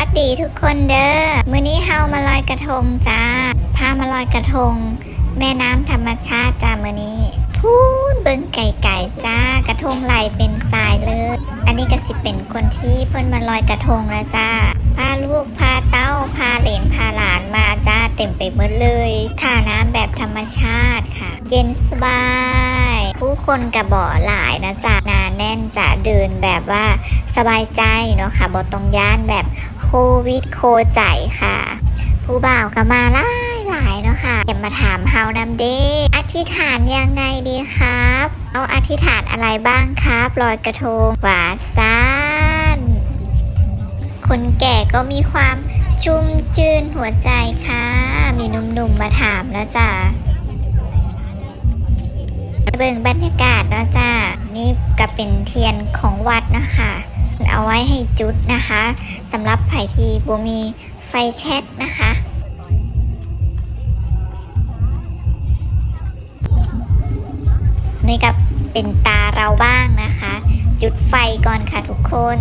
วัสดีทุกคนเด้อมื้อนี้เฮามาลอยกระทงจ้า พามาลอยกระทง แม่น้ำธรรมชาติจ้ามื้อนี้ พูนเบิ่งไก่ไก่จ้า กระทงไหลเป็นสายเลย อันนี้ก็สิเป็นคนที่เพิ่นมาลอยกระทงแล้วจ้า พาลูกพาเต้าพาเหลนพาหลานมาจ้าเต็มไปหมดเลยท่าน้ำแบบธรรมชาติค่ะ เย็นสบายผู้คนกระบอกหลายนะจ๊ะหนาแน่นจะเดินแบบว่าสบายใจเนาะค่ะบตรงย่านแบบ โควิดโคใจค่ะ ผู้บ่าวก็มาหลายหลายเนาะค่ะอย่ามาถามเฮานำเด้อธิษฐานยังไงดีครับ เอาอธิษฐานอะไรบ้างครับลอยกระทงหวาซานคนแก่ก็มีความชุ่มชื่นหัวใจค่ะ มีหนุ่มๆมาถามแล้วจ้ะเบิ่งบรรยากาศเนาะจ้ะ นี่ก็เป็นเทียนของวัดนะคะ เอาไว้ให้จุดนะคะสำหรับไผ่ที่บ่มีไฟแช็กนะคะนี่ก็เป็นตาเราบ้างนะคะ จุดไฟก่อนค่ะทุกคน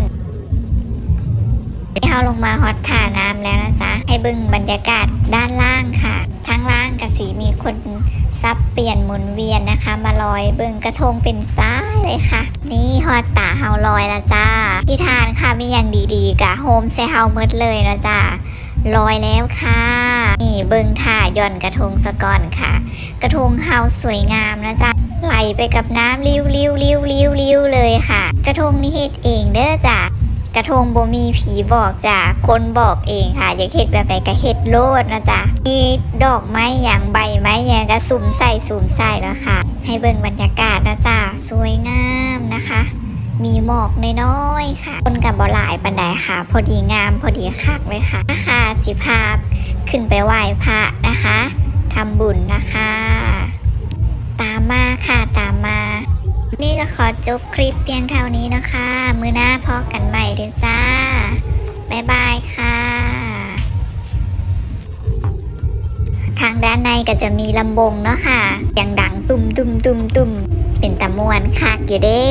เราลงมาฮอตท่าน้ำแล้วนะจ๊ะ ให้บึงบรรยากาศด้านล่างค่ะทางล่างกระสีมีคนซับเปลี่ยนหมุนเวียนนะคะ มาลอยบึงกระทงเป็นซ้ายเลยค่ะ นี่ฮอตตาเฮาลอยล้วจ้า ที่ทานค่ะมีอย่างดีๆกะโฮมเซเฮามืดเลยนะจ้าลอยแล้วค่ะ นี่เบิงท่าย่อนกระทงสะก่อนค่ะ กระทงเฮาสวยงามนะจ๊ะไหลไปกับน้ำริ้วริ้วริ้วริ้วริ้วเลยค่ะ กระทงนี่เฮ็ดเองเด้อจ้ะ กระทงบ่มีผีบอกจ้ะคนบอกเองค่ะอยากเฮ็ดแบบไหนก็เฮ็ดโลดนะจ๊ะมีดอกไม้อย่างใบไม้อย่างก็สุ่มใส่สุ่มใส่แล้วค่ะ ให้เบิ่งบรรยากาศนะจ๊ะสวยงามนะคะ มีหมอกน้อยๆค่ะ คนกับบ่หลายปันไดค่ะ พอดีงามพอดีคักเลยค่ะนะคะสิภาพขึ้นไปไหว้พระนะคะทำบุญนะคะ ตามมาค่ะตามมา นี่ก็ขอจบคลิปเพียงเท่านี้นะคะ มือหน้าพอกันใหม่เด้อจ้า บ๊ายบายค่ะ ทางด้านในก็จะมีลำบงเนาะค่ะอย่างดังตุ่มตุ่มตุ่มตุ่มเป็นตะมวนคักอยู่เด้